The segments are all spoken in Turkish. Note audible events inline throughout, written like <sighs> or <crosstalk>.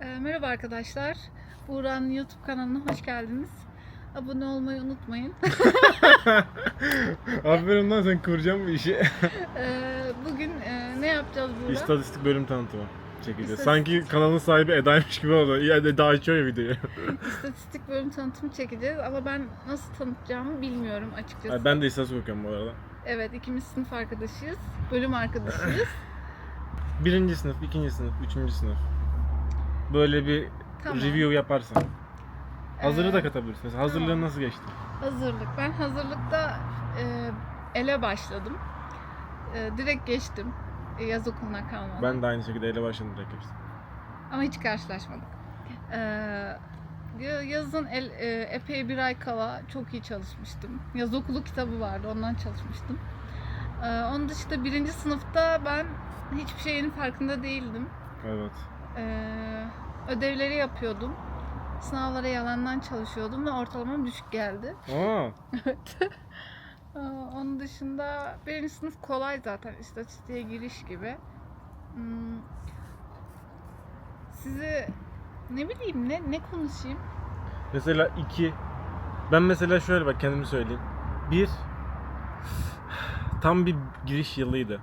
Ee, merhaba arkadaşlar. Buğra'nın YouTube kanalına hoş geldiniz. Abone olmayı unutmayın. <laughs> Aferin lan sen kıvıracağım bu işi. Ee, bugün e, ne yapacağız Buğra? İstatistik bölüm tanıtımı çekeceğiz. İstatistik- Sanki kanalın sahibi Eda'ymış gibi oldu. İyi Eda açıyor ya videoyu. İstatistik bölüm tanıtımı çekeceğiz ama ben nasıl tanıtacağımı bilmiyorum açıkçası. Ben de istatistik okuyorum bu arada. Evet ikimiz sınıf arkadaşıyız. Bölüm arkadaşıyız. <laughs> Birinci sınıf, ikinci sınıf, üçüncü sınıf. Böyle bir Tamam. review yaparsan. Hazırlığı da Ee, katabilirsin. Mesela hazırlığın nasıl geçti? Hazırlık. Ben hazırlıkta e, ele başladım. E, direkt geçtim. E, yaz okuluna kalmadım. Ben de aynı şekilde ele başladım direkt hepsi. Ama hiç karşılaşmadık. Ya- yazın el, e, epey bir ay kala çok iyi çalışmıştım. Yaz okulu kitabı vardı ondan çalışmıştım. Ee, onun dışında birinci sınıfta ben hiçbir şeyin farkında değildim. Evet. Ee, ödevleri yapıyordum. Sınavlara yalandan çalışıyordum ve ortalamam düşük geldi. Aa, <laughs> Ee, Onun dışında birinci sınıf kolay zaten istatistiğe giriş gibi. Hmm. Size ne bileyim ne ne konuşayım? mesela iki. Ben mesela şöyle bak kendimi söyleyeyim. Bir, <sighs> tam bir giriş yılıydı.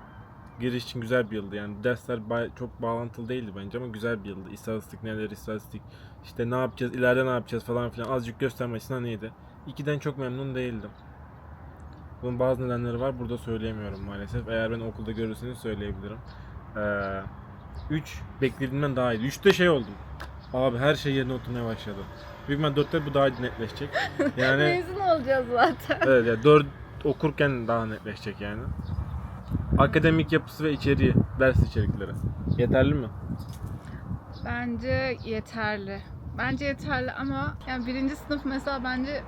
Giriş için güzel bir yıldı yani dersler bay- çok bağlantılı değildi bence ama güzel bir yıldı. İstatistik neler istatistik işte ne yapacağız ileride ne yapacağız falan filan azıcık gösterme açısından iyiydi. İkiden çok memnun değildim. Bunun bazı nedenleri var burada söyleyemiyorum maalesef. Eğer beni okulda görürseniz söyleyebilirim. Ee, 3 beklediğimden daha iyiydi. 3'te şey oldum. Abi her şey yerine oturmaya başladı. Büyük ihtimal 4'te bu daha netleşecek. <laughs> Yani Mezun olacağız zaten. Evet ya 4 okurken daha netleşecek yani. Akademik yapısı ve içeriği, ders içerikleri. Yeterli mi? Bence yeterli. Bence yeterli ama yani birinci sınıf mesela bence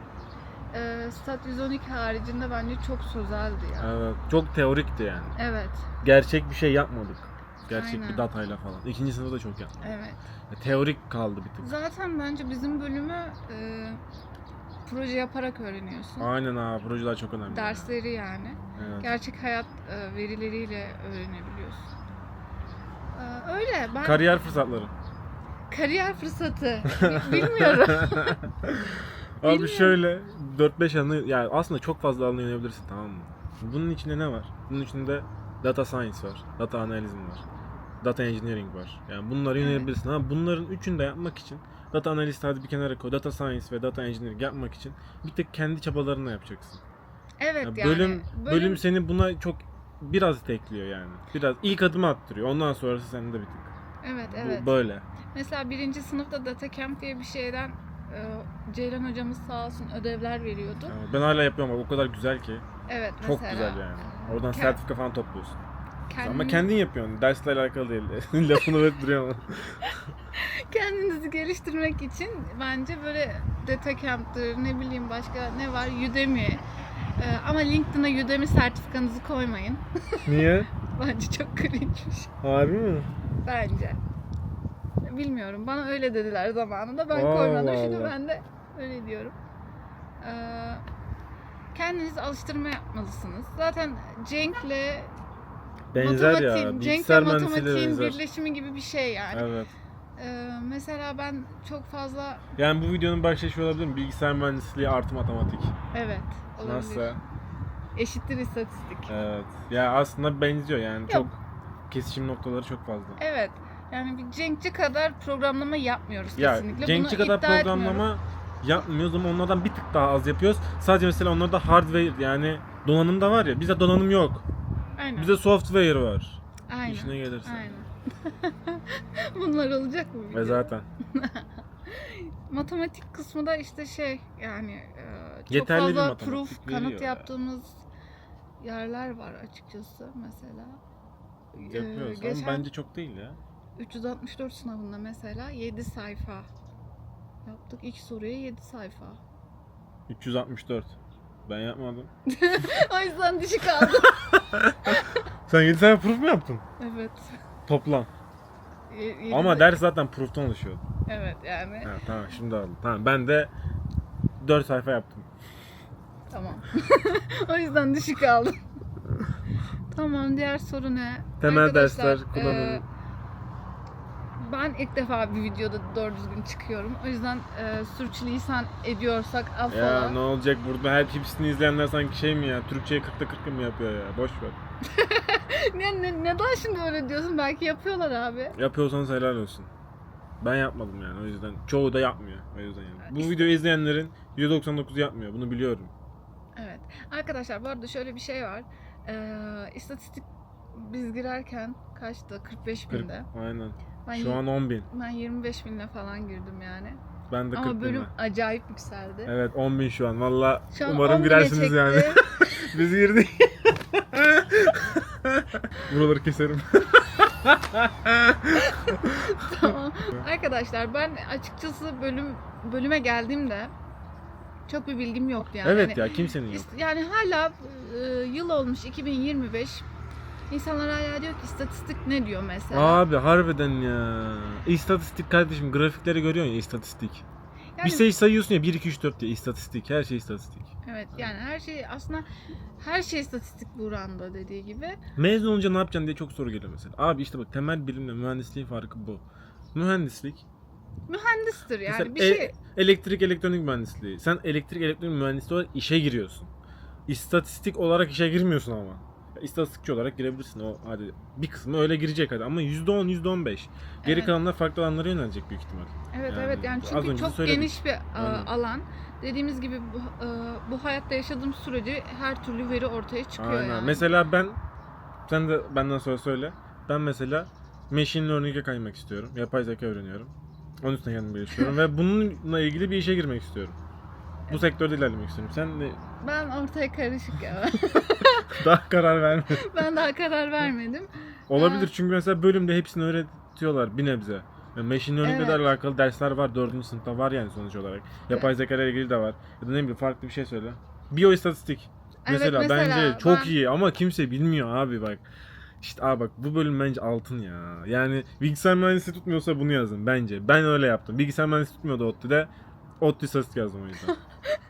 e, Stat 112 haricinde bence çok sözeldi ya. Evet. Çok teorikti yani. Evet, Gerçek bir şey yapmadık. Gerçek Aynen. bir datayla falan. İkinci sınıfta da çok yapmadık. evet. Ya Teorik kaldı bir tık. Zaten bence bizim bölümü e, proje yaparak öğreniyorsun. Aynen ha projeler çok önemli. Dersleri yani. Evet. Gerçek hayat e, verileriyle öğrenebiliyorsun. E, öyle. Ben Kariyer fırsatları. kariyer fırsatı Bi- <laughs> bilmiyorum. Abi Bilmiyorum. şöyle 4-5 alanı yani aslında çok fazla alana yönelebilirsin tamam mı? Bunun içinde ne var? Bunun içinde data science var, data analizm var, data engineering var. Yani bunları Evet. yönelebilirsin ama bunların üçünü de yapmak için data analist hadi bir kenara koy, data science ve data engineering yapmak için bir tek kendi çabalarınla yapacaksın. evet Yani yani. bölüm, bölüm seni buna çok biraz tekliyor yani. Biraz ilk adımı attırıyor. Ondan sonrası sende bir tık. Evet Bu evet. böyle. Mesela birinci sınıfta data camp diye bir şeyden e, Ceylan hocamız sağ olsun ödevler veriyordu. Yani ben hala yapıyorum ama o kadar güzel ki. Evet Çok mesela. güzel yani. Oradan Ke- sertifika falan topluyorsun. Kendin- Ama kendin yapıyorsun. Dersle alakalı değil. <laughs> Lafını verip duruyor ama. <laughs> kendinizi geliştirmek için bence böyle data camp'tır ne bileyim başka ne var Udemy. E, ama LinkedIn'a Udemy sertifikanızı koymayın. <laughs> Niye? Bence çok cringe'miş. Harbi mi? Bence. Bilmiyorum. Bana öyle dediler zamanında. Ben Allah koymadım. Şimdi ben de öyle diyorum. Ee, kendiniz alıştırma yapmalısınız. Zaten Cenk'le Benzer ya. matematiğin, Cenk'le Bilgisayar mühendisliğiyle matematiğin benzer. birleşimi gibi bir şey yani. Evet. Ee, mesela ben çok fazla Yani bu videonun başlığı olabilir mi? Bilgisayar mühendisliği artı matematik. evet olabilir. Nasıl? Eşittir istatistik. Evet. Ya aslında benziyor yani. Çok kesişim noktaları çok fazla. Evet. Yani bir Cenk'ci kadar programlama yapmıyoruz Ya kesinlikle. Cenkçi Bunu kadar iddia programlama yapmıyoruz ama onlardan bir tık daha az yapıyoruz. Sadece mesela onlarda hardware yani donanım da var ya. Bizde donanım yok. Aynen. Bizde software var. Aynen. İşine gelirse. Aynen. <laughs> Bunlar olacak mı? Ve video? zaten. <laughs> Matematik kısmı da işte şey yani e, çok Yeterli bir fazla proof, kanıt ya. yaptığımız yerler var açıkçası mesela. Ee, Yapıyoruz geçen ama bence çok değil ya. 364 sınavında mesela 7 sayfa yaptık. İlk soruya 7 sayfa. 364. Ben yapmadım. <laughs> o yüzden düşük aldım. Sen 7 tane proof mu yaptın? evet. Toplam. Yedi Ama de- ders zaten proof'tan oluşuyor. Evet yani. Ha, tamam şimdi aldım. Tamam ben de 4 sayfa yaptım. Tamam. <laughs> o yüzden düşük aldım. <laughs> tamam diğer soru ne? Temel Arkadaşlar, dersler kullanımı. Ben ilk defa bir videoda doğru düzgün çıkıyorum. O yüzden e, sürçülisan ediyorsak affola. Ya ne olacak burada her hepsini izleyenler sanki şey mi ya Türkçeyi 40'ta 40 mı yapıyor ya boş ver. <laughs> ne, ne- neden şimdi öyle diyorsun? Belki yapıyorlar abi. Yapıyorsanız helal olsun. Ben yapmadım yani o yüzden. Çoğu da yapmıyor o yüzden yani. Bu videoyu izleyenlerin %99'u yapmıyor bunu biliyorum. Evet. Arkadaşlar bu arada şöyle bir şey var. Ee, istatistik biz girerken kaçtı? 45 40, binde. aynen. Ben, Şu an 10 bin. ben 25 binle falan girdim yani. Ben de 40 Ama bölüm binle. acayip yükseldi. Evet 10 bin şu an. Valla Şu an 10 umarım girersiniz yani. <laughs> Biz girdik. <laughs> Buraları keserim. <laughs> tamam. Arkadaşlar ben açıkçası bölüm bölüme geldiğimde çok bir bilgim yoktu yani. evet Hani ya kimsenin yok. Yani hala e, yıl olmuş 2025. İnsanlar hala diyor ki istatistik ne diyor mesela. Abi harbiden ya. İstatistik kardeşim grafikleri görüyorsun ya istatistik. Yani- Bir şey sayıyorsun ya 1 2 3 4 diye istatistik. Her şey istatistik. Evet yani her şey aslında her şey istatistik buranda dediği gibi. Mezun olunca ne yapacaksın diye çok soru geliyor mesela. Abi işte bak temel bilimle mühendisliğin farkı bu. Mühendislik Mühendistir yani Mesela bir e- şey. elektrik elektronik mühendisliği. Sen elektrik elektronik mühendisliği olarak işe giriyorsun. İstatistik olarak işe girmiyorsun ama. İstatistikçi olarak girebilirsin o hadi bir kısmı öyle girecek hadi ama %10 %15. Geri Evet. kalanlar farklı alanlara yönelecek büyük ihtimal. Evet Yani evet yani çünkü çok söyledik. geniş bir e, Aynen. alan. Dediğimiz gibi bu, e, bu hayatta yaşadığım sürece her türlü veri ortaya çıkıyor Aynen. yani. Mesela ben sen de benden sonra söyle. Ben mesela machine learning'e kaymak istiyorum. Yapay zeka öğreniyorum. Onun üstüne kendimi geliştiriyorum <laughs> ve bununla ilgili bir işe girmek istiyorum. Bu sektörde ilerlemek istiyorum. Sen de Ben ortaya karışık ya. <laughs> daha karar verme. <laughs> ben daha karar vermedim. Olabilir Ha. çünkü mesela bölümde hepsini öğretiyorlar bir nebze. Yani machine learning ile Evet. alakalı dersler var. Dördüncü sınıfta var yani sonuç olarak. Yapay zeka ile ilgili de var. Ya da ne bileyim farklı bir şey söyle. Biyoistatistik. Evet, Mesela, mesela bence çok ben- iyi ama kimse bilmiyor abi bak. İşte abi bak bu bölüm bence altın ya. Yani bilgisayar mühendisliği tutmuyorsa bunu yazın bence. Ben öyle yaptım. Bilgisayar mühendisliği tutmuyordu ODTÜ'de. ODTÜ istatistik yazdım o yüzden.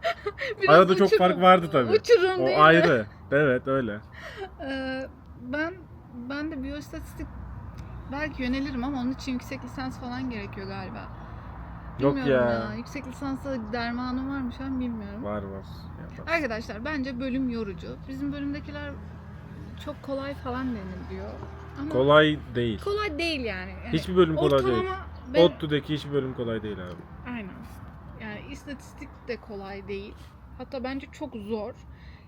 <laughs> Biraz Arada çok uçurum- fark vardı tabii. Uçurum o değil mi? ayrı. Evet öyle. Ee, ben ben de biyostatistik belki yönelirim ama onun için yüksek lisans falan gerekiyor galiba. Yok Bilmiyorum ya. Yüksek lisansta dermanım var mı şu an bilmiyorum. Var var. Yaparsın. Arkadaşlar bence bölüm yorucu. Bizim bölümdekiler çok kolay falan deniliyor. Ama Kolay değil. kolay değil yani. yani Hiçbir bölüm kolay değil. ortalama ben- ODTÜ'deki hiçbir bölüm kolay değil abi. Aynen. İstatistik de kolay değil. Hatta bence çok zor.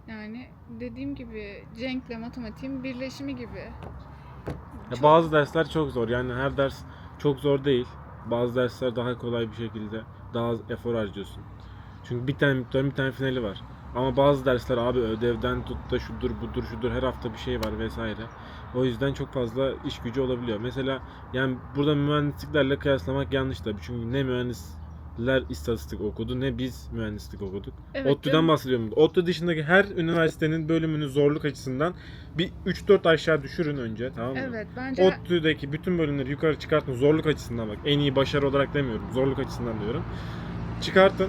Yani dediğim gibi Cenk'le matematiğin birleşimi gibi. Ya Çok- bazı dersler çok zor. Yani her ders çok zor değil. Bazı dersler daha kolay bir şekilde daha az efor harcıyorsun. Çünkü bir tane miktarın bir tane finali var. Ama bazı dersler abi ödevden tut da şudur budur şudur her hafta bir şey var vesaire. O yüzden çok fazla iş gücü olabiliyor. Mesela yani burada mühendisliklerle kıyaslamak yanlış tabii. Çünkü ne mühendisler istatistik okudu ne biz mühendislik okuduk. Evet, ODTÜ'den bahsediyorum. ODTÜ dışındaki her üniversitenin bölümünü zorluk açısından bir 3-4 aşağı düşürün önce tamam mı? Evet bence ODTÜ'deki bütün bölümleri yukarı çıkartın zorluk açısından bak. En iyi başarı olarak demiyorum. Zorluk açısından diyorum. Çıkartın.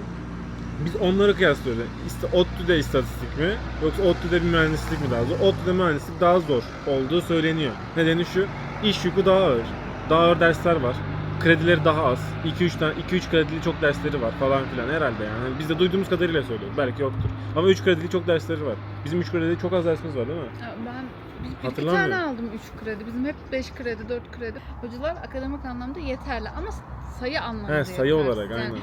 Biz onları kıyaslıyoruz. İşte ODTÜ'de istatistik mi? Yoksa ODTÜ'de bir mühendislik mi daha zor? ODTÜ'de mühendislik daha zor olduğu söyleniyor. Nedeni şu. iş yükü daha ağır. Daha ağır dersler var. Kredileri daha az. 2-3 tane 2-3 kredili çok dersleri var falan filan herhalde yani. Hani Biz de duyduğumuz kadarıyla söylüyoruz. Belki yoktur. Ama 3 kredili çok dersleri var. Bizim 3 kredili çok az dersimiz var değil mi? Ya ben bir, bir, tane aldım 3 kredi. Bizim hep 5 kredi, 4 kredi. Hocalar akademik anlamda yeterli ama sayı anlamında He sayı yetersiz. olarak Yani, aynen.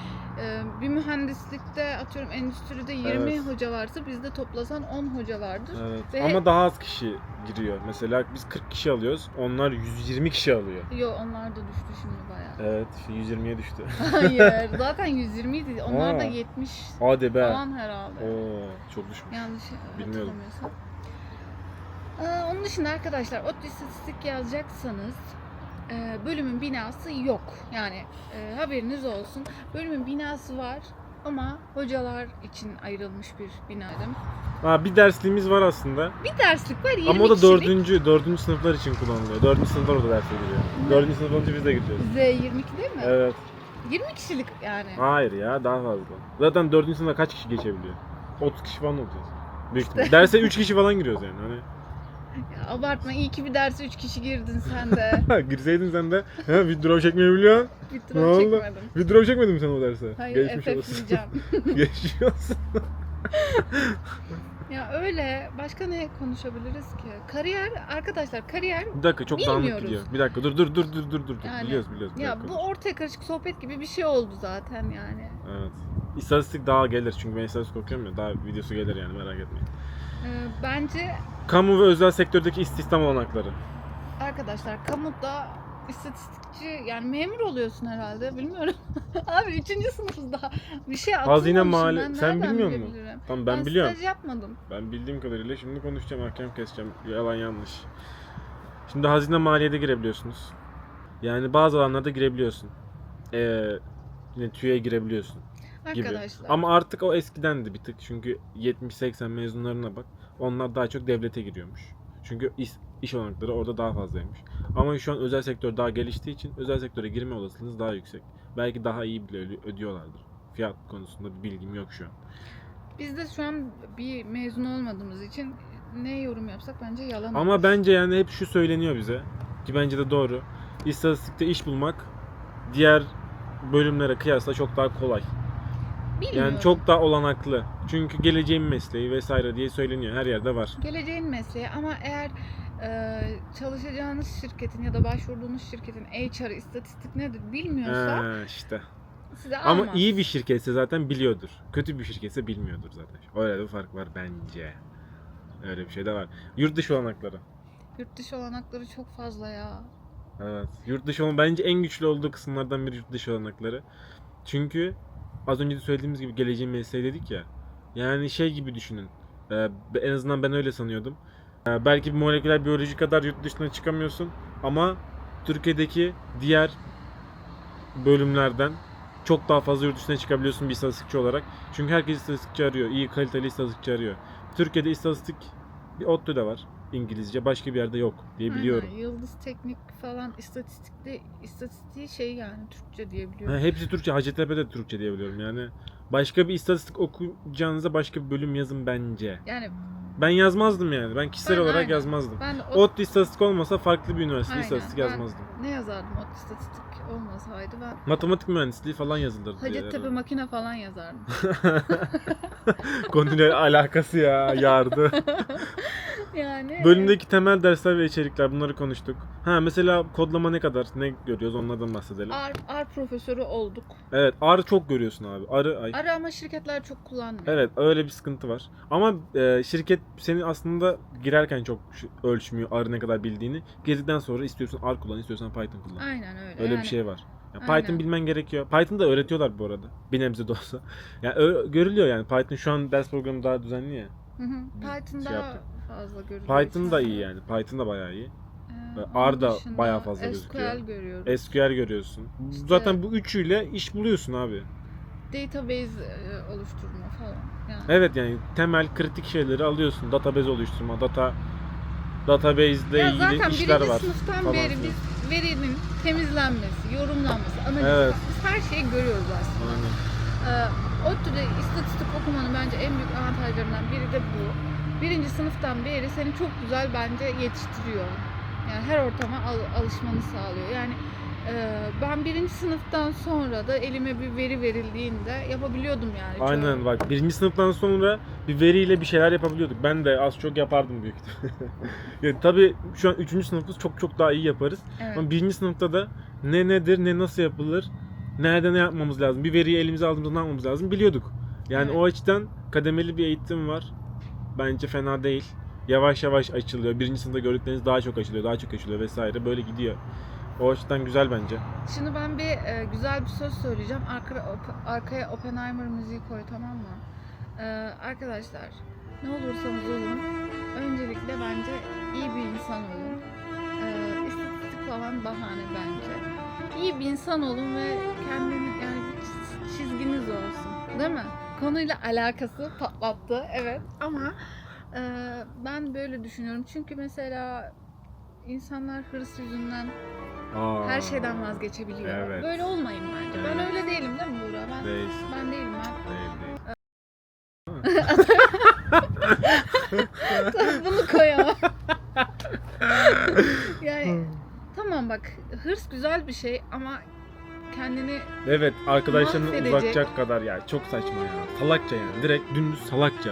Bir mühendislikte atıyorum endüstride 20 Evet. hoca varsa bizde toplasan 10 hoca vardır. Evet. Ve- Ama daha az kişi giriyor. Mesela biz 40 kişi alıyoruz. Onlar 120 kişi alıyor. Yo onlar da düştü şimdi bayağı. Evet, şu 120'ye düştü. <laughs> <laughs> Hayır zaten 120 idi. Onlar da Aa. 70 Hadi be. falan herhalde. Oo, çok düşmüş. Yanlış Bilmiyorum. Ee, onun dışında arkadaşlar ODTÜ istatistik yazacaksanız e, bölümün binası yok. Yani e, haberiniz olsun. Bölümün binası var ama hocalar için ayrılmış bir binaydım. Ha, bir dersliğimiz var aslında. Bir derslik var 20 Ama o da kişilik. dördüncü, dördüncü sınıflar için kullanılıyor. Dördüncü sınıflar orada derse giriyor. Dördüncü sınıf olunca biz de gireceğiz. Z22 değil mi? Evet. 20 kişilik yani. Hayır ya, daha fazla. Zaten dördüncü sınıfta kaç kişi geçebiliyor? 30 kişi falan olacağız. Büyük ihtimalle. Derse 3 kişi falan giriyoruz yani. Hani Ya abartma iyi ki bir derse 3 kişi girdin sen de. <laughs> Girseydin sen de. Ha, video çekmeyi biliyorsun. Bir Ne oldu? çekmedim. Video çekmedin mi sen o derse? Hayır Geçmiş FF olsun. yiyeceğim. <laughs> Geçmiş olsun. Ya öyle başka ne konuşabiliriz ki? Kariyer arkadaşlar kariyer Bir dakika çok dağınık Bilmiyoruz. gidiyor. Bir dakika dur dur dur dur dur dur. Yani- biliyoruz biliyoruz. Bir ya dakika bu ortaya karışık sohbet gibi bir şey oldu zaten yani. Evet. İstatistik daha gelir çünkü ben istatistik okuyorum ya daha videosu gelir yani merak etmeyin. Ee, bence Kamu ve özel sektördeki istihdam olanakları. arkadaşlar kamuda istatistikçi yani memur oluyorsun herhalde bilmiyorum. <laughs> Abi 3. sınıfız daha. Bir şey Hazine atılmamışım mali- ben sen nereden bilmiyor musun? bilebilirim? Tamam ben, biliyorum. staj yapmadım. Ben bildiğim kadarıyla şimdi konuşacağım, hakem keseceğim. Yalan yanlış. Şimdi hazine maliyede girebiliyorsunuz. Yani bazı alanlarda girebiliyorsun. Ee, yine TÜİ'ye girebiliyorsun gibi. Arkadaşlar. Ama artık o eskidendi bir tık. Çünkü 70-80 mezunlarına bak. Onlar daha çok devlete giriyormuş. Çünkü iş, iş olanakları orada daha fazlaymış. Ama şu an özel sektör daha geliştiği için özel sektöre girme olasılığınız daha yüksek. Belki daha iyi bile ödüyorlardır. Fiyat konusunda bir bilgim yok şu an. Biz de şu an bir mezun olmadığımız için ne yorum yapsak bence yalan Ama olur. bence yani hep şu söyleniyor bize ki bence de doğru. İstatistikte iş bulmak diğer bölümlere kıyasla çok daha kolay. Bilmiyorum. Yani çok daha olanaklı. Çünkü geleceğin mesleği vesaire diye söyleniyor. Her yerde var. geleceğin mesleği ama eğer e, çalışacağınız şirketin ya da başvurduğunuz şirketin HR'ı istatistik nedir bilmiyorsa Ha, işte. size Ama almaz. iyi bir şirketse zaten biliyordur. Kötü bir şirketse bilmiyordur zaten. Öyle bir fark var bence. Öyle bir şey de var. Yurt dışı olanakları. Yurt dışı olanakları çok fazla ya. Evet. Yurt dışı olan bence en güçlü olduğu kısımlardan biri yurt dışı olanakları. Çünkü az önce de söylediğimiz gibi geleceğin mesleği dedik ya. Yani şey gibi düşünün. Ee, en azından ben öyle sanıyordum. Ee, belki moleküler biyoloji kadar yurt dışına çıkamıyorsun ama Türkiye'deki diğer bölümlerden çok daha fazla yurt dışına çıkabiliyorsun bir istatistikçi olarak. Çünkü herkes istatistikçi arıyor. iyi kaliteli istatistikçi arıyor. Türkiye'de istatistik bir ODTÜ'de var İngilizce. Başka bir yerde yok diye biliyorum. Aynen, Yıldız Teknik falan istatistikte istatistiği şey yani Türkçe diye Ha, biliyorum. hepsi Türkçe. Hacettepe de Türkçe diye biliyorum. Yani başka bir istatistik okuyacağınıza başka bir bölüm yazın bence. Yani Ben yazmazdım yani. Ben kişisel Ben olarak aynen. yazmazdım. ben o, ODTÜ istatistik olmasa farklı bir üniversite Aynen, istatistik ben yazmazdım. ne yazardım o istatistik olmasaydı ben Matematik mühendisliği falan yazılırdı. Hacettepe herhalde. makine falan yazardım. <laughs> Konuyla alakası ya yardı. <laughs> yani Bölümdeki temel dersler ve içerikler bunları konuştuk. Ha mesela kodlama ne kadar ne görüyoruz onlardan bahsedelim. ar, ar profesörü olduk. Evet arı çok görüyorsun abi. Arı ay. Arı ama şirketler çok kullanmıyor. Evet öyle bir sıkıntı var. Ama e, şirket seni aslında girerken çok ölçmüyor arı ne kadar bildiğini. Girdikten sonra istiyorsan R kullan, istiyorsan Python kullan. Aynen öyle. Öyle yani, bir şey var. Ya Aynen. Python bilmen gerekiyor. Python da öğretiyorlar bu arada. Bir nebze de olsa. <laughs> Yani görülüyor yani. Python şu an ders programı daha düzenli ya. Hı hı. Python Şey daha yaptık. fazla görülüyor. Python da iyi yani. Python da bayağı iyi. Ee, R da bayağı fazla SQL gözüküyor. görüyoruz. SQL görüyorsun. İşte- Zaten bu üçüyle iş buluyorsun abi. Database e, oluşturma falan. Yani. Evet yani temel kritik şeyleri alıyorsun. Database oluşturma, data database ile ilgili zaten işler birinci var. sınıftan falan beri filan. biz verinin temizlenmesi, yorumlanması, analiz Evet. biz her şeyi görüyoruz aslında. Aynen. Ee, ODTÜ'de istatistik okumanın bence en büyük avantajlarından biri de bu. Birinci sınıftan beri seni çok güzel bence yetiştiriyor. Yani her ortama al- alışmanı sağlıyor. Yani e, ben birinci sınıftan sonra da elime bir veri verildiğinde yapabiliyordum yani. Aynen bak birinci sınıftan sonra bir veriyle bir şeyler yapabiliyorduk. Ben de az çok yapardım büyük ihtimalle. <laughs> yani tabii şu an üçüncü sınıfız çok çok daha iyi yaparız. Evet. Ama birinci sınıfta da ne nedir ne nasıl yapılır nerede ne yapmamız lazım bir veriyi elimize aldığımızda ne yapmamız lazım biliyorduk. Yani Evet. o açıdan kademeli bir eğitim var. Bence fena değil. Yavaş yavaş açılıyor. Birinci sınıfta gördükleriniz daha çok açılıyor, daha çok açılıyor vesaire. Böyle gidiyor. O açıdan güzel bence. Şimdi ben bir e, güzel bir söz söyleyeceğim. Arka, op- arkaya Oppenheimer müziği koy tamam mı? E, arkadaşlar ne olursanız olun öncelikle bence iyi bir insan olun. E, istatistik falan bahane bence. İyi bir insan olun ve kendini yani bir çiz- çizginiz olsun. Değil mi? Konuyla alakası patlattı evet ama e, ben böyle düşünüyorum. Çünkü mesela insanlar hırs yüzünden Aa, her şeyden vazgeçebiliyor. Evet. Böyle olmayın bence. Ben Evet. öyle değilim değil mi Buğra? Ben, Değilsin. ben değilim ben. Değil değil. <laughs> Bunu koyamam. Bak hırs güzel bir şey ama kendini Evet arkadaşlarını Mahvedecek. uzatacak kadar ya çok saçma ya. Salakça yani. Direkt dümdüz salakça.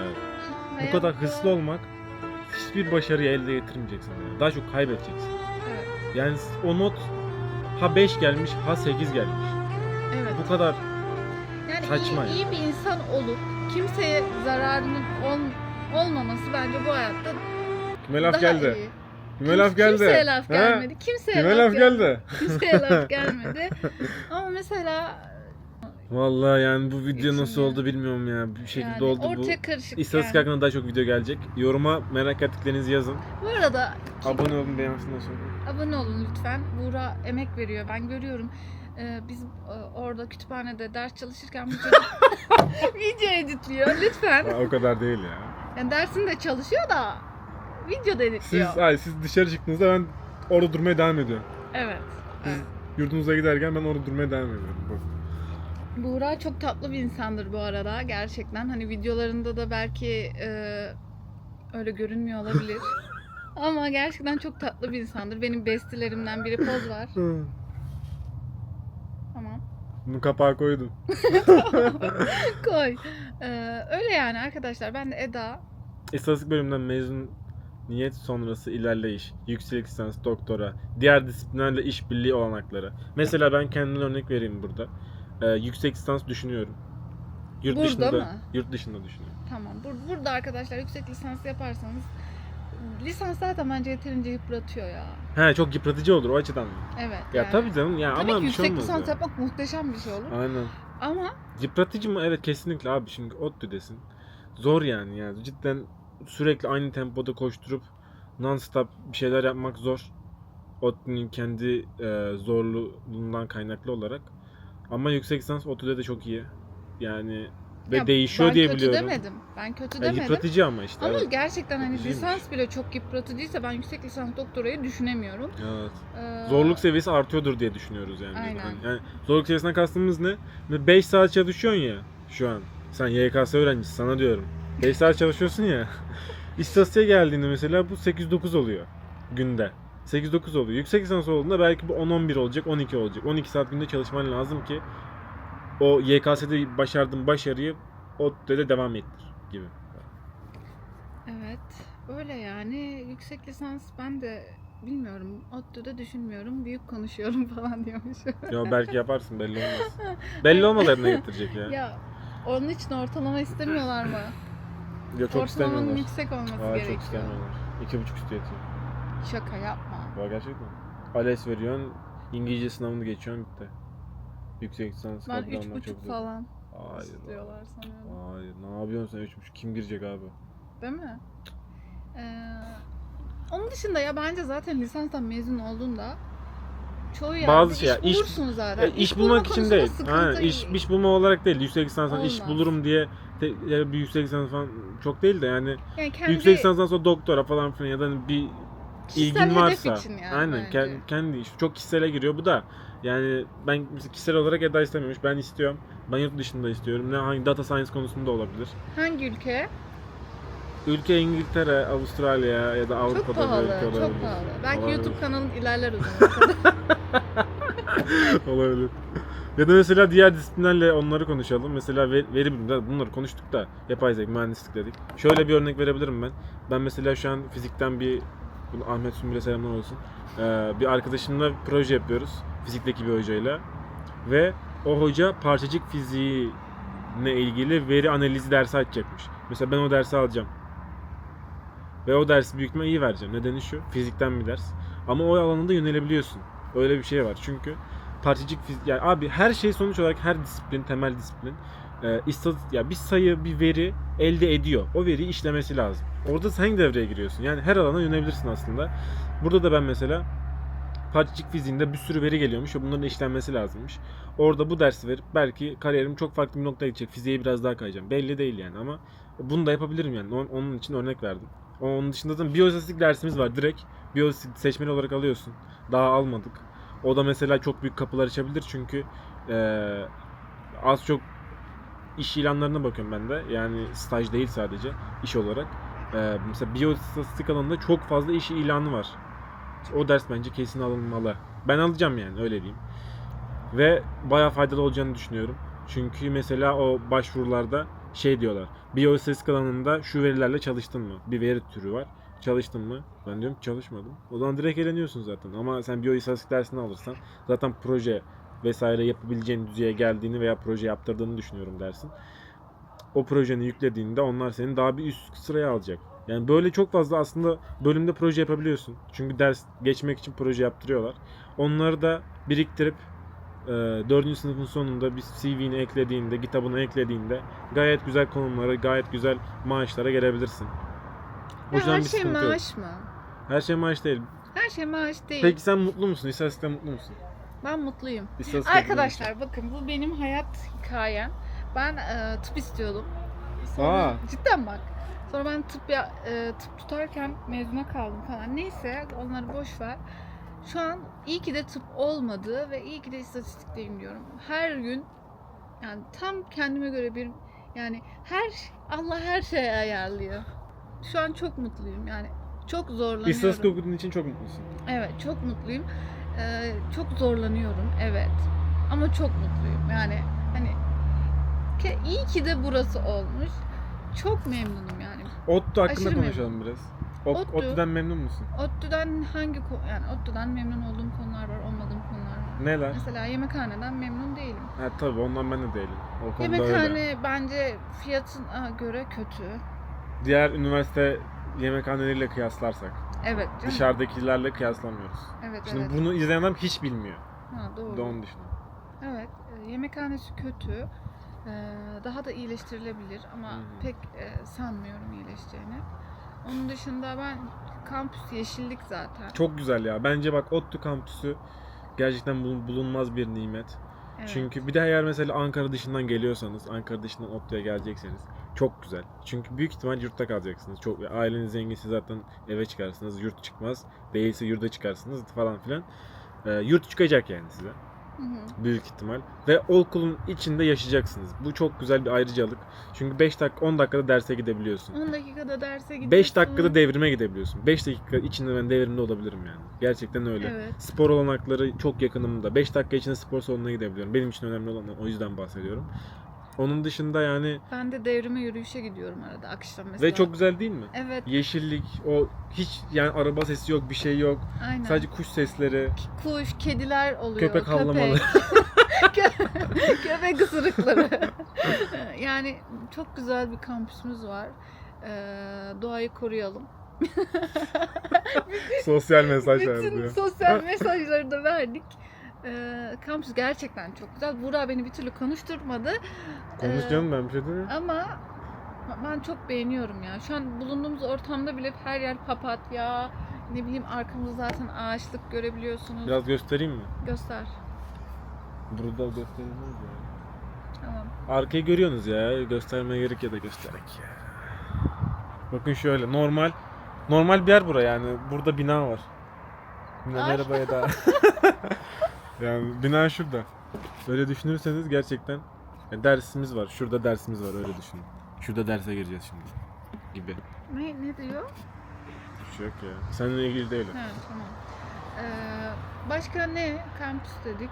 Bu hayat- kadar hırslı olmak hiçbir başarıyı elde getirmeyecek sana. ya. Daha çok kaybedeceksin. Evet, Yani o not ha 5 gelmiş ha 8 gelmiş. evet. Bu kadar Yani saçma iyi, ya. iyi bir insan olup kimseye zararının ol- olmaması bence bu hayatta kime laf daha geldi? iyi. Kime laf geldi? Kimseye laf Ha? gelmedi. Kimseye Kime laf, geldi? Kimseye laf <laughs> <laughs> gelmedi. Ama mesela Vallahi yani bu video nasıl İçim ya. oldu bilmiyorum ya. Bir şekilde yani oldu bu. ortaya karışık İstatistik yani. hakkında daha çok video gelecek. Yoruma merak ettiklerinizi yazın. Bu arada Abone olun beğensinler sonra. abone olun lütfen. Buğra emek veriyor. Ben görüyorum. Ee, biz e, orada kütüphanede ders çalışırken bu <laughs> çocuk video editliyor. Lütfen. Ya, o kadar değil ya. Yani dersinde çalışıyor da video da editliyor. Siz, ay, siz dışarı çıktığınızda ben orada durmaya devam ediyorum. Evet. evet. Yurdunuza giderken ben orada durmaya devam ediyorum. Bak. Buğra çok tatlı bir insandır bu arada gerçekten. Hani videolarında da belki e, öyle görünmüyor olabilir. <laughs> Ama gerçekten çok tatlı bir insandır. Benim bestilerimden biri poz var. Tamam. Bunu kapağa koydum. <laughs> <laughs> Koy. Ee, öyle yani arkadaşlar. Ben de Eda. İstatistik bölümünden mezun niyet sonrası ilerleyiş, yüksek lisans, doktora, diğer disiplinlerle işbirliği olanakları. Mesela ben kendimden örnek vereyim burada. Ee, yüksek lisans düşünüyorum. Yurt Burada dışında, mı? Yurt dışında düşünüyorum. Tamam. Bur- burada arkadaşlar yüksek lisans yaparsanız lisans zaten bence yeterince yıpratıyor ya. He çok yıpratıcı olur o açıdan? Evet. Ya yani. tabii canım ya Tabii ama ki şey yüksek olmaz lisans ya. yapmak muhteşem bir şey olur. Aynen. Ama Yıpratıcı mı? Evet kesinlikle abi çünkü ODTÜ'desin. Zor yani yani cidden sürekli aynı tempoda koşturup non-stop bir şeyler yapmak zor. ODTÜ'nün kendi e, zorluğundan kaynaklı olarak. Ama yüksek lisans ODTÜ'de de çok iyi. Yani ve Ya değişiyor ben diye kötü biliyorum. demedim. Ben kötü Ya demedim. yıpratıcı ama işte. Ama evet. gerçekten hani Yıpratıcıymış. lisans bile çok yıpratıcıysa ben yüksek lisans doktorayı düşünemiyorum. Evet. Ee, Zorluk seviyesi artıyordur diye düşünüyoruz yani. Aynen. Hani yani zorluk seviyesinden kastımız ne? 5 saat çalışıyorsun ya şu an. Sen YKS öğrencisi sana diyorum. 5 saat çalışıyorsun ya. İstatistiğe geldiğinde mesela bu 8-9 oluyor günde. 8-9 oluyor. Yüksek lisans olduğunda belki bu 10-11 olacak, 12 olacak. 12 saat günde çalışman lazım ki o YKS'de başardığın başarıyı ODTÜ'de de devam ettir gibi. Evet. Öyle yani yüksek lisans ben de bilmiyorum. ODTÜ'de düşünmüyorum. Büyük konuşuyorum <laughs> falan diyormuş. Ya belki yaparsın belli olmaz. belli olmadan ne <laughs> getirecek ya? ya onun için ortalama istemiyorlar mı? Ya çok Ortalamanın yüksek olması Aa, gerekiyor. çok istemiyorlar. İki buçuk üstü yetiyor. Şaka yapma. Var gerçekten. ALES veriyorsun, İngilizce sınavını geçiyorsun bitti. Yüksek lisans Ben üç buçuk zor. falan Hayır. istiyorlar sanıyorum. Hayır. Ne yapıyorsun sen üç buçuk? Kim girecek abi? Değil mi? Ee, onun dışında ya bence zaten lisanstan mezun olduğunda çoğu yerde Bazı iş şey ya, iş- bulursun zaten. E, iş bulmak için konusunda değil. sıkıntı Ha, iş, iş bulma olarak değil. Yüksek lisanstan iş Olmaz. bulurum diye te, ya bir yüksek lisans falan çok değil de yani yani kendi yüksek lisanstan sonra doktora falan filan ya da hani bir kişisel ilgin varsa için yani aynen bence. ke- kendi iş çok kişisele giriyor bu da yani ben kişisel olarak Eda istemiyormuş ben istiyorum ben yurt dışında istiyorum ne hangi data science konusunda olabilir Hangi ülke? ülke İngiltere Avustralya ya da Avrupa'da Çok pahalı, belki çok olabilir. pahalı. Belki Olabilir. YouTube kanalın ilerler o zaman. <laughs> olabilir ya da mesela diğer disiplinlerle onları konuşalım mesela ve- veri bilimde bunları konuştuk da yapay zeka mühendislik dedik şöyle bir örnek verebilirim ben ben mesela şu an fizikten bir bunu Ahmet Sümbül'e selamlar olsun Ee, bir arkadaşımla proje yapıyoruz fizikteki bir hocayla ve o hoca parçacık fiziği ne ilgili veri analizi dersi açacakmış. Mesela ben o dersi alacağım. Ve o dersi büyük ihtimalle iyi vereceğim. Nedeni şu, fizikten bir ders. Ama o alanında yönelebiliyorsun. Öyle bir şey var. Çünkü parçacık fizik, yani abi her şey sonuç olarak her disiplin, temel disiplin e, istatistik, ya bir sayı, bir veri elde ediyor. O veriyi işlemesi lazım. Orada sen devreye giriyorsun. Yani her alana yönelebilirsin aslında. Burada da ben mesela parçacık fiziğinde bir sürü veri geliyormuş ve bunların işlenmesi lazımmış. Orada bu dersi verip belki kariyerim çok farklı bir noktaya gidecek. Fiziğe biraz daha kayacağım. Belli değil yani ama bunu da yapabilirim yani. Onun için örnek verdim. Onun dışında da biyostatistik dersimiz var direkt. Biyostatistik seçmeli olarak alıyorsun. Daha almadık. O da mesela çok büyük kapılar açabilir çünkü eee, az çok iş ilanlarına bakıyorum ben de. Yani staj değil sadece iş olarak. Eee, mesela biyostatistik alanında çok fazla iş ilanı var. O ders bence kesin alınmalı. Ben alacağım yani öyle diyeyim. Ve bayağı faydalı olacağını düşünüyorum. Çünkü mesela o başvurularda şey diyorlar. Biyoistatistik alanında şu verilerle çalıştın mı? Bir veri türü var. Çalıştın mı? Ben diyorum çalışmadım. O zaman direkt eleniyorsun zaten. Ama sen biyoistatistik dersini alırsan zaten proje vesaire yapabileceğin düzeye geldiğini veya proje yaptırdığını düşünüyorum dersin. O projeni yüklediğinde onlar seni daha bir üst sıraya alacak. Yani böyle çok fazla aslında bölümde proje yapabiliyorsun. Çünkü ders geçmek için proje yaptırıyorlar. Onları da biriktirip e, 4. sınıfın sonunda bir CV'ni eklediğinde, kitabını eklediğinde gayet güzel konumlara, gayet güzel maaşlara gelebilirsin. O yüzden her bir şey sıkıntı yok. maaş mı? Her şey maaş değil. Her şey maaş değil. Peki sen mutlu musun? İstatistikten mutlu musun? Ben mutluyum. İstatistikten Arkadaşlar bakın bu benim hayat hikayem. Ben e, tıp istiyordum. Sonra, Aa. Cidden bak. Sonra ben tıp ya, e, tıp tutarken mezuna kaldım falan. Neyse onları boş ver. Şu an iyi ki de tıp olmadı ve iyi ki de istatistikteyim diyorum. Her gün yani tam kendime göre bir yani her Allah her şeyi ayarlıyor. Şu an çok mutluyum yani çok zorlanıyorum. İstatistik okuduğun için çok mutlusun. Evet çok mutluyum. Ee, çok zorlanıyorum evet. Ama çok mutluyum. Yani hani ke, iyi ki de burası olmuş. Çok memnunum yani. ODTÜ hakkında Aşırı konuşalım biraz. O- ODTÜ. ODTÜ'den memnun musun? ODTÜ'den hangi yani ODTÜ'den memnun olduğum konular var, olmadığım konular var. Neler? Mesela yemekhaneden memnun değilim. Ha tabii ondan ben de değilim. O konuda Yemekhane öyle. bence fiyatına göre kötü. Diğer üniversite yemekhaneleriyle kıyaslarsak. Evet canım. Dışarıdakilerle kıyaslamıyoruz. Evet Şimdi evet. bunu izleyen adam hiç bilmiyor. Ha, doğru. Bir de onu düşün. Evet, e, yemekhanesi kötü. E, Daha da iyileştirilebilir ama Hı hı. pek e, sanmıyorum iyileşeceğini. Onun dışında ben kampüs yeşillik zaten. Çok güzel ya. Bence bak ODTÜ kampüsü gerçekten bulun- bulunmaz bir nimet. Evet. Çünkü bir de eğer mesela Ankara dışından geliyorsanız, Ankara dışından ODTÜ'ye gelecekseniz çok güzel. Çünkü büyük ihtimal yurtta kalacaksınız. Çok aileniz zenginse zaten eve çıkarsınız, yurt çıkmaz. Değilse yurda çıkarsınız falan filan. Ee, yurt çıkacak yani size. Hı hı. Büyük ihtimal. Ve o okulun içinde yaşayacaksınız. Bu çok güzel bir ayrıcalık. Çünkü 5 dakika 10 dakikada derse gidebiliyorsun. 10 dakikada derse gidiyorsun. 5 dakikada devrime gidebiliyorsun. 5 dakika içinde ben devrimde olabilirim yani. Gerçekten öyle. Evet. Spor olanakları çok yakınımda. 5 dakika içinde spor salonuna gidebiliyorum. Benim için önemli olan o yüzden bahsediyorum. Onun dışında yani Ben de devrime yürüyüşe gidiyorum arada akşam mesela. ve çok güzel değil mi? Evet, Yeşillik, o hiç yani araba sesi yok, bir şey yok. aynen. Sadece kuş sesleri. kuş, kediler oluyor. Köpek havlamalı. Kö- <laughs> <laughs> köpek ısırıkları. <laughs> yani çok güzel bir kampüsümüz var. Ee, doğayı koruyalım. Sosyal mesajlar Bütün diyor. sosyal mesajları da verdik. Ee, kampüs gerçekten çok güzel. Burak beni bir türlü konuşturmadı. Konuş Ee, canım ben bir şey demiyorum. Ama ben çok beğeniyorum ya. Şu an bulunduğumuz ortamda bile her yer papatya. Ne bileyim arkamızda zaten ağaçlık görebiliyorsunuz. Biraz göstereyim mi? Göster. Burada gösterilmez ya. Tamam. Arkayı görüyorsunuz ya. Göstermeye gerek ya da gösterek ya. Bakın şöyle normal normal bir yer bura yani. Burada bina var. Bina merhaba ya da. <laughs> yani bina şurada. Böyle düşünürseniz gerçekten ya dersimiz var. Şurada dersimiz var öyle düşünün. Şurada derse gireceğiz şimdi. Gibi. Ne, ne diyor? Bir şey yok ya. Seninle ilgili değil. o. Ha, tamam. Ee, başka ne? Kampüs dedik.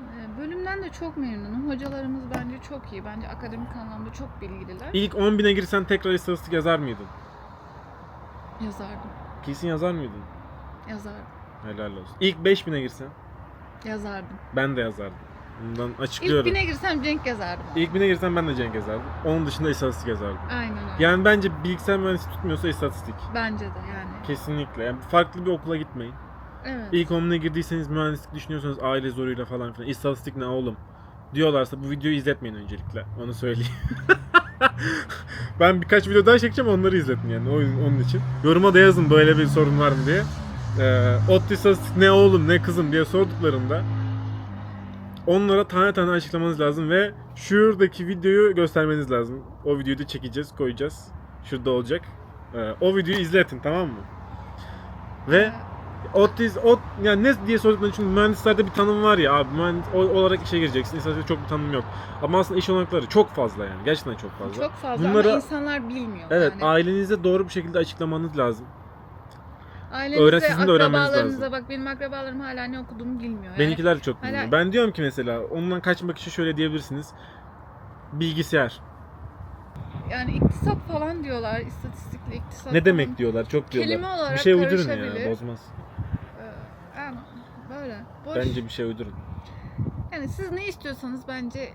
Ee, bölümden de çok memnunum. Hocalarımız bence çok iyi. Bence akademik anlamda çok bilgililer. İlk 10 bine girsen tekrar istatistik yazar mıydın? Yazardım. Kesin yazar mıydın? Yazardım. Helal olsun. İlk 5000'e girsen Yazardım. ben de yazardım. Bundan İlk açıklıyorum. bine girsem Cenk yazardım. İlk bine girsem ben de Cenk yazardım. Onun dışında istatistik yazardım. Aynen öyle. Yani bence bilgisayar mühendisliği tutmuyorsa istatistik. Bence de yani. Kesinlikle. Yani farklı bir okula gitmeyin. Evet. İlk 10'una girdiyseniz mühendislik düşünüyorsanız aile zoruyla falan filan. İstatistik ne oğlum? Diyorlarsa bu videoyu izletmeyin öncelikle. Onu söyleyeyim. <laughs> ben birkaç video daha çekeceğim onları izletin yani o onun için. Yoruma da yazın böyle bir sorun var mı diye. Ee, ODTÜ istatistik ne oğlum ne kızım diye sorduklarında onlara tane tane açıklamanız lazım ve şuradaki videoyu göstermeniz lazım. O videoyu da çekeceğiz, koyacağız. Şurada olacak. Ee, o videoyu izletin tamam mı? Ve Otiz, ot, yani ne diye sordukları için mühendislerde bir tanım var ya abi mühendis olarak işe gireceksin. İstatistikte çok bir tanım yok. Ama aslında iş olanakları çok fazla yani. Gerçekten çok fazla. Çok fazla Bunları- ama insanlar bilmiyor. Evet yani. ailenize doğru bir şekilde açıklamanız lazım. Ailenize, Öğren- sizin de öğrenmeniz akrabalarınıza lazım. bak benim akrabalarım hala ne okuduğumu bilmiyor. Yani. Benimkiler de çok Hala- bilmiyor. Ben diyorum ki mesela ondan kaçmak için şöyle diyebilirsiniz. Bilgisayar. Yani iktisat falan diyorlar. istatistikle iktisat Ne demek diyorlar? Çok diyorlar. Kelime olarak bir şey uydurun karışabilir. ya, bozmaz. Ee, yani böyle. Boş. Bence bir şey uydurun. Yani siz ne istiyorsanız bence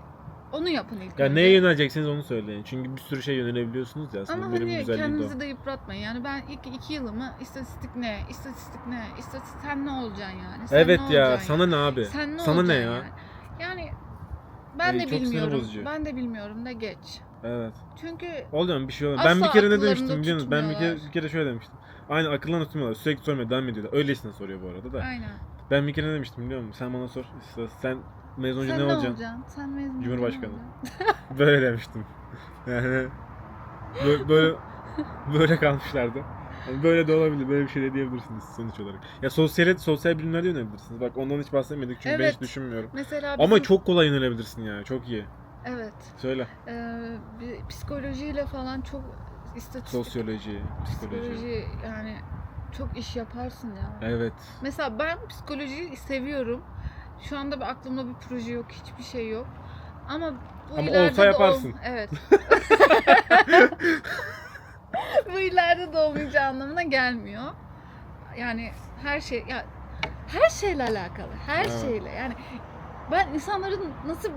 onu yapın ilk Ya önce. neye yöneleceksiniz onu söyleyin. Çünkü bir sürü şey yönelebiliyorsunuz ya aslında. Ama Benim hani güzelliğim de o. kendinizi de yıpratmayın. Yani ben ilk iki yılımı istatistik ne, istatistik ne, istatistik sen ne olacaksın yani? Sen Evet ne ya olacaksın sana ne abi? Sen ne sana ne ya? Yani, yani ben Ay, de çok sinir bilmiyorum. bozucu. Ben de bilmiyorum da geç. Evet. Çünkü Oluyor mu bir şey oluyor. Asla Ben bir kere ne akıllarında demiştim biliyor musun? Ben bir kere, tutmuyorlar. bir kere şöyle demiştim. Aynı akıllarına tutmuyorlar. Sürekli sormaya devam ediyorlar. Öylesine soruyor bu arada da. aynen. Ben bir kere ne demiştim biliyor musun? Sen bana sor. Sen mezun olunca Sen ne olacaksın? Sen mezun Cumhurbaşkanı. olacaksın? <laughs> Böyle demiştim. Yani böyle böyle, böyle kalmışlardı. Yani böyle de olabilir. Böyle bir şey de diyebilirsiniz sonuç olarak. Ya sosyal sosyal bilimlerde yönelebilirsiniz. Bak ondan hiç bahsetmedik çünkü ben Evet. hiç düşünmüyorum. Mesela Ama bizim- çok kolay yönelebilirsin yani. Çok iyi. Evet. Söyle. Ee, bir psikolojiyle falan çok istatistik, Sosyoloji, psikoloji. psikoloji yani çok iş yaparsın ya. Evet. Mesela ben psikolojiyi seviyorum. Şu anda bir aklımda bir proje yok, hiçbir şey yok. Ama bu Ama ileride olsa de yaparsın. Evet. <laughs> bu ileride de olmayacağı anlamına gelmiyor. Yani her şey ya her şeyle alakalı. Her Evet. şeyle. Yani ben insanların nasıl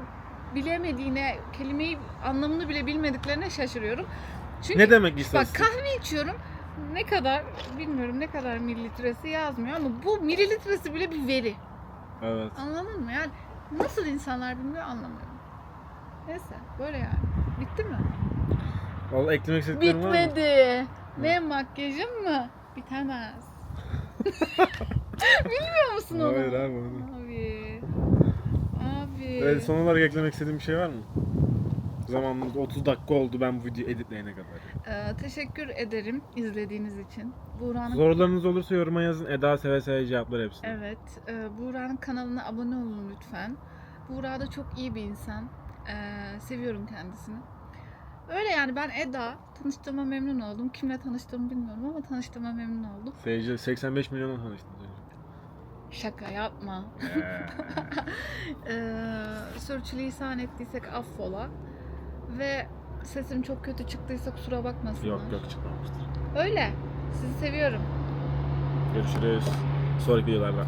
bilemediğine, kelimeyi anlamını bile bilmediklerine şaşırıyorum. Çünkü Ne demek Bak istatistik? kahve içiyorum. Ne kadar bilmiyorum ne kadar mililitresi yazmıyor ama bu mililitresi bile bir veri. Evet. Anladın mı? Yani nasıl insanlar bilmiyor anlamıyorum. Neyse böyle yani. Bitti mi? Vallahi eklemek istediklerim var mı? Bitmedi. Ne makyajım mı? Bitemez. <laughs> Bilmiyor musun onu? Hayır abi onu. Abi. Abi. Evet, son olarak eklemek istediğin bir şey var mı? Zamanımız 30 dakika oldu ben bu videoyu editleyene kadar. Ee, teşekkür ederim izlediğiniz için. Buğra'nın Sorularınız olursa yoruma yazın. Eda seve seve cevaplar hepsini. Evet, e, Buğra'nın kanalına abone olun lütfen. Buğra da çok iyi bir insan. E, seviyorum kendisini. Öyle yani ben Eda. Tanıştığıma memnun oldum. Kimle tanıştığımı bilmiyorum ama tanıştığıma memnun oldum. Seyirci 85 milyonla tanıştınız önce. Şaka yapma. <laughs> e, sürçülisan ettiysek affola. Ve sesim çok kötü çıktıysa kusura bakmasınlar. yok yok çıkmamıştır. Öyle. Sizi seviyorum. Görüşürüz. Sonraki videolarda.